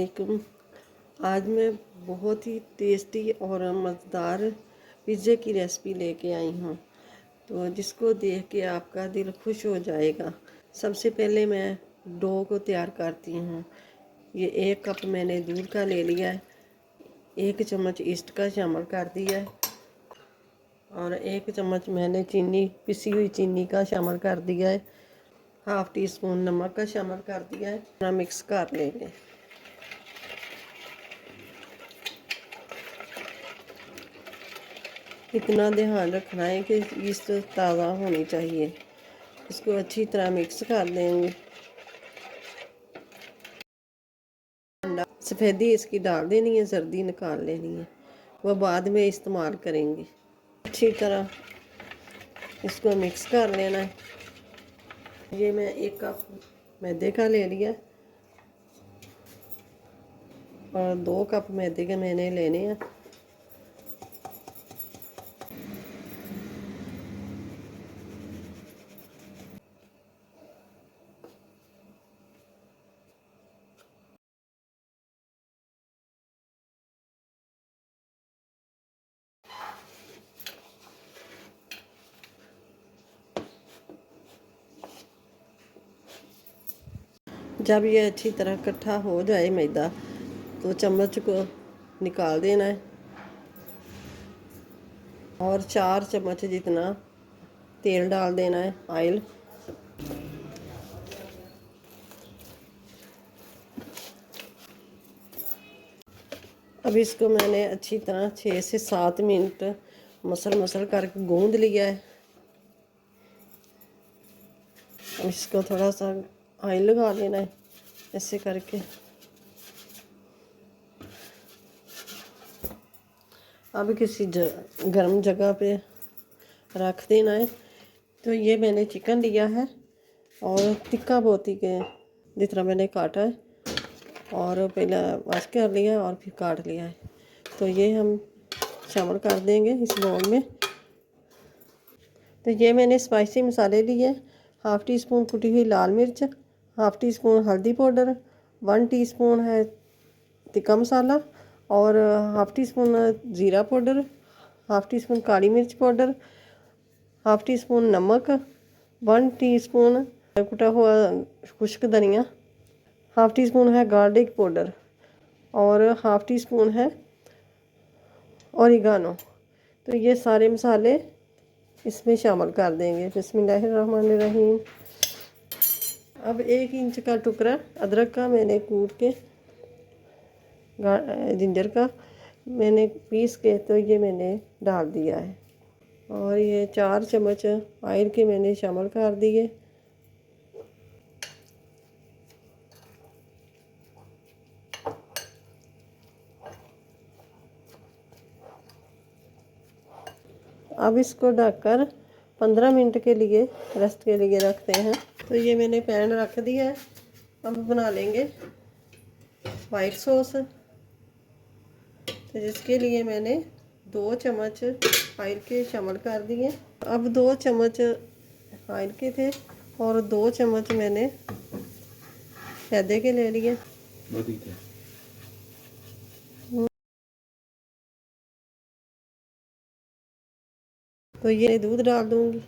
वालेकुम आज मैं बहुत ही टेस्टी और मज़ेदार पिज़्ज़े की रेसिपी लेके आई हूँ। तो जिसको देख के आपका दिल खुश हो जाएगा। सबसे पहले मैं डो को तैयार करती हूँ। ये एक कप मैंने दूध का ले लिया है। एक चम्मच ईस्ट का शामिल कर दिया है। और एक चम्मच मैंने चीनी, पिसी हुई चीनी का शामिल कर दिया है। हाफ़ टी स्पून नमक का शामिल कर दिया है। ना मिक्स कर लेंगे। इतना ध्यान रखना है कि ईस्ट ताज़ा होनी चाहिए। इसको अच्छी तरह मिक्स कर देंगे सफ़ेदी इसकी डाल देनी है सर्दी निकाल लेनी है। वह बाद में इस्तेमाल करेंगे। अच्छी तरह इसको मिक्स कर लेना है। ये मैं एक कप मैदे का ले लिया। और दो कप मैदे के मैंने लेने हैं। जब ये अच्छी तरह इकट्ठा हो जाए मैदा तो चम्मच को निकाल देना है और चार चम्मच जितना तेल डाल देना है ऑयल अब इसको मैंने अच्छी तरह छः से सात मिनट मसल मसल करके गूंद लिया है अब इसको थोड़ा सा ऑयल लगा लेना है ऐसे करके। अब किसी गर्म जगह पे रख देना है। तो ये मैंने चिकन लिया है और टिक्का बोती के तरह मैंने काटा है और पहले वाश कर लिया और फिर काट लिया है। तो ये हम शामिल कर देंगे इस बोल में। तो ये मैंने स्पाइसी मसाले लिए हाफ़ टी स्पून कुटी हुई लाल मिर्च हाफ़ टी स्पून हल्दी पाउडर, वन टी स्पून है तिक्का मसाला और हाफ़ टी स्पून ज़ीरा पाउडर, हाफ़ टी स्पून काली मिर्च पाउडर, हाफ़ टी स्पून नमक, वन टी स्पून कुटा हुआ खुश्क धनिया, हाफ़ टी स्पून है गार्लिक पाउडर और हाफ़ टी स्पून है औरिगानो तो ये सारे मसाले इसमें शामिल कर देंगे। बिस्मिल्लाहिर्रहमानिर्रहीम। अब एक इंच का टुकड़ा अदरक का मैंने कूट के जिंजर का मैंने पीस के तो ये मैंने डाल दिया है। और ये चार चम्मच ऑयल के मैंने शामिल कर दिए। अब इसको ढककर पंद्रह मिनट के लिए रेस्ट के लिए रखते हैं। तो ये मैंने पैन रख दिया है। अब बना लेंगे वाइट सॉस तो जिसके लिए मैंने दो चम्मच ऑयल के शामिल कर दिए। अब दो चम्मच ऑयल के थे और दो चम्मच मैंने पैदे के ले लिए। तो ये दूध डाल दूँगी।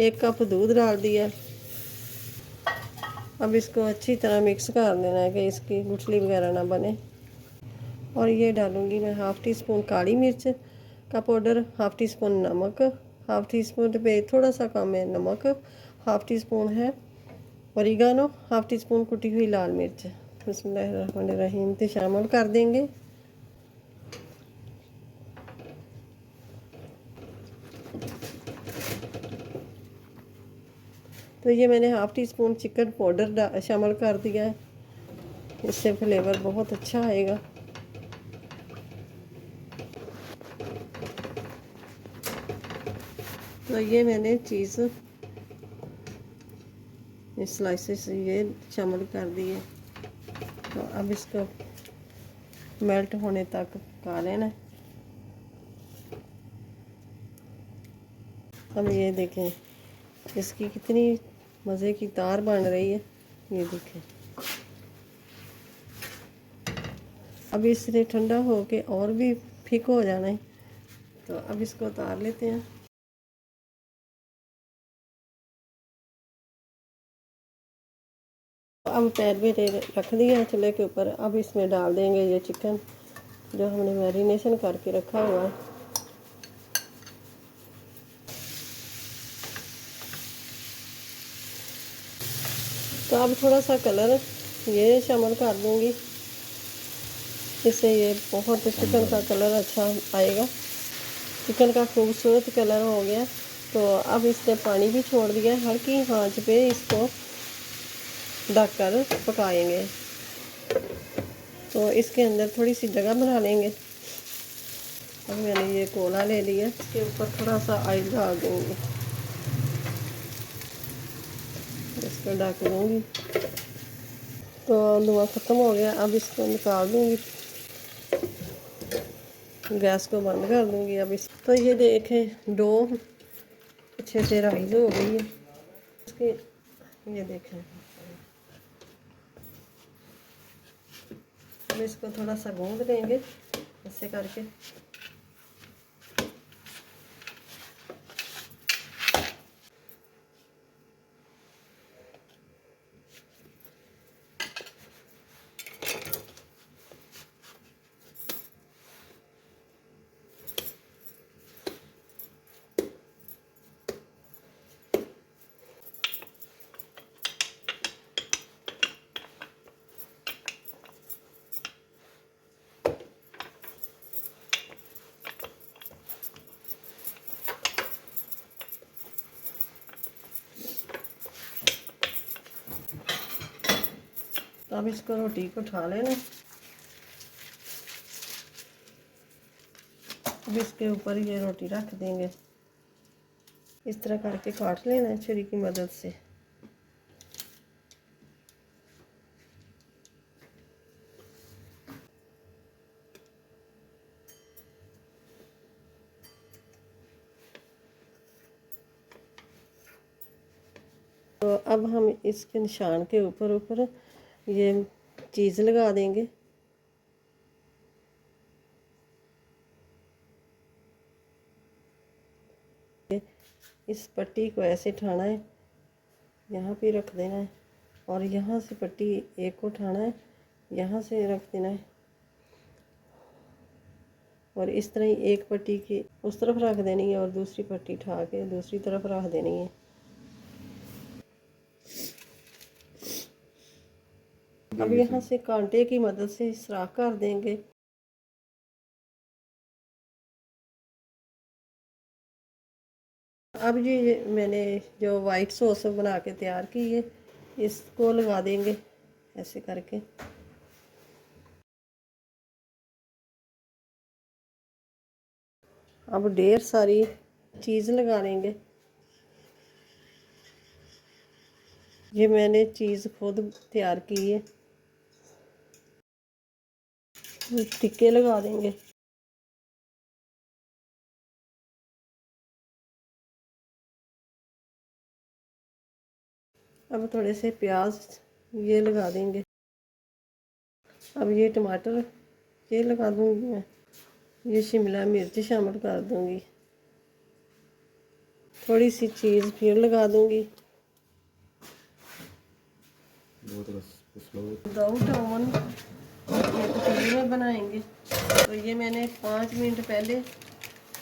एक कप दूध डाल दिया। अब इसको अच्छी तरह मिक्स कर देना है कि इसकी गुठली वगैरह ना बने। और ये डालूँगी मैं हाफ़ टी स्पून काली मिर्च का पाउडर हाफ़ टी स्पून नमक हाफ़ टी स्पून पे थोड़ा सा कम है नमक हाफ़ टी स्पून है औरिगानो हाफ़ टी स्पून कुटी हुई लाल मिर्च। बसमीम तो शामिल कर देंगे। तो ये मैंने half teaspoon chicken powder शामिल कर दिया है। इससे फ्लेवर बहुत अच्छा आएगा। तो ये मैंने चीज़ स्लाइसेस ये शामिल कर दिए तो अब इसको मेल्ट होने तक पका लेना अब ये देखें, इसकी कितनी मज़े की तार बन रही है। ये देखें। अब इसने ठंडा हो के और भी फिक हो जाना है। तो अब इसको उतार लेते हैं। अब पैर भी रख दिया है चूल्हे के ऊपर। अब इसमें डाल देंगे ये चिकन, जो हमने मैरिनेशन करके रखा हुआ है। तो अब थोड़ा सा कलर ये शामिल कर दूँगी। इससे ये बहुत चिकन का कलर अच्छा आएगा। चिकन का खूबसूरत कलर हो गया। तो अब इसने पानी भी छोड़ दिया हल्की आँच पे इसको ढक कर पकाएँगे। तो इसके अंदर थोड़ी सी जगह बना लेंगे। अब मैंने ये कोला ले लिया। इसके ऊपर थोड़ा सा ऑयल डाल दूँगी। इसको ढक दूँगी तो धुआँ ख़त्म हो गया। अब इसको निकाल दूँगी। गैस को बंद कर दूँगी अब इस तो ये देखें डो अच्छे से राइज हो गई है। इसके ये देखें। अब इसको थोड़ा सा गूंद देंगे ऐसे करके। अब इसको रोटी को उठा लेना अब इसके ऊपर ये रोटी रख देंगे इस तरह करके काट लेना छुरी की मदद से तो अब हम इसके निशान के ऊपर ऊपर ये चीज़ लगा देंगे। इस पट्टी को ऐसे उठाना है, यहाँ पे रख देना है, और यहाँ से पट्टी एक को उठाना है, यहाँ से रख देना है, और इस तरह ही एक पट्टी की उस तरफ़ रख देनी है और दूसरी पट्टी उठा के दूसरी तरफ़ रख देनी है। अब यहाँ से कांटे की मदद से सुराख कर देंगे। अब जी मैंने जो वाइट सॉस बना के तैयार की है इसको लगा देंगे ऐसे करके। अब ढेर सारी चीज़ लगा लेंगे। ये मैंने चीज़ खुद तैयार की है। टिक्के लगा देंगे। अब थोड़े से प्याज ये लगा देंगे। अब ये टमाटर ये लगा दूँगी मैं। ये शिमला मिर्च शामिल कर दूँगी। थोड़ी सी चीज़ फिर लगा दूँगी विदाउट ओवन ये पतीली में बनाएँगे। तो ये मैंने पाँच मिनट पहले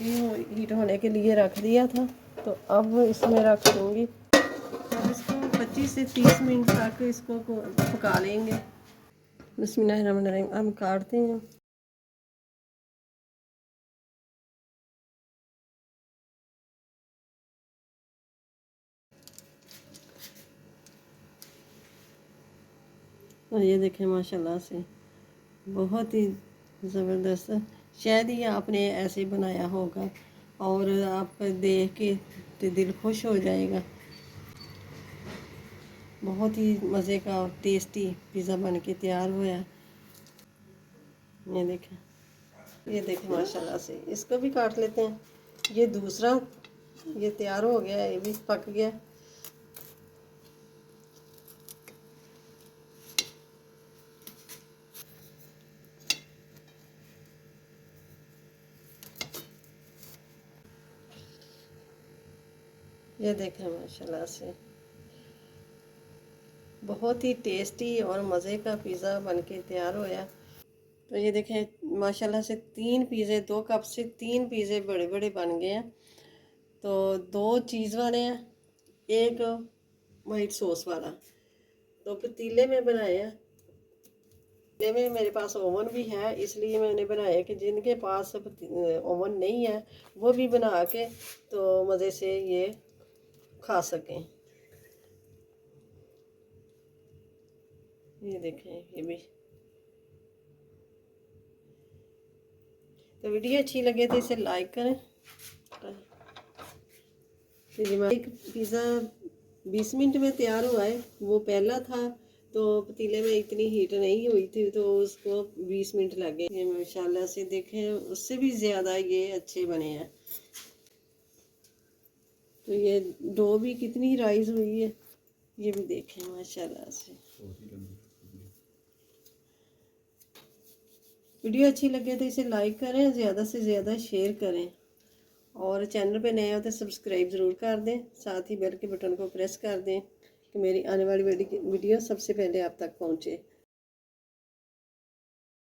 ही हीट होने के लिए रख दिया था। तो अब इसमें रख दूँगी। अब इसको 25 से 30 मिनट तक इसको पका लेंगे। बिस्मिल्लाहिर्रहमानिर्रहीम। अब काटते हैं। और ये देखें, माशाल्लाह से। बहुत ही ज़बरदस्त। शायद ही आपने ऐसे बनाया होगा और आप देख के तो दिल खुश हो जाएगा। बहुत ही मज़े का और टेस्टी पिज़्ज़ा बन के तैयार हुआ ये देखें ये देखें, माशाल्लाह से। इसको भी काट लेते हैं। ये दूसरा, ये तैयार हो गया ये भी पक गया। ये देखें, माशाल्लाह से। बहुत ही टेस्टी और मज़े का पिज़्ज़ा बनके तैयार होया। तो ये देखें, माशाल्लाह से तीन पिज़्ज़े दो कप से तीन पिज़्ज़े बड़े बड़े बन गए हैं। तो दो चीज़ वाले हैं, एक वाइट सॉस वाला। तो पतीले में बनाए हैं। पतीले में मेरे पास ओवन भी है, इसलिए मैंने बनाया कि जिनके पास ओवन नहीं है, वो भी बना के तो मज़े से ये खा सकें। ये देखें, ये भी। तो वीडियो अच्छी लगे तो इसे लाइक करें। तो एक पिज़्ज़ा बीस मिनट में तैयार हुआ है। वो पहला था तो पतीले में इतनी हीट नहीं हुई थी तो उसको बीस मिनट लगे। ये माशाल्लाह से देखें, उससे भी ज़्यादा ये अच्छे बने हैं। तो ये डो भी कितनी राइज हुई है, ये भी देखें, माशाल्लाह से। वीडियो अच्छी लगे तो इसे लाइक करें, ज़्यादा से ज़्यादा शेयर करें। और चैनल पे नए हो तो सब्सक्राइब ज़रूर कर दें, साथ ही बेल के बटन को प्रेस कर दें कि मेरी आने वाली वीडियो सबसे पहले आप तक पहुँचे।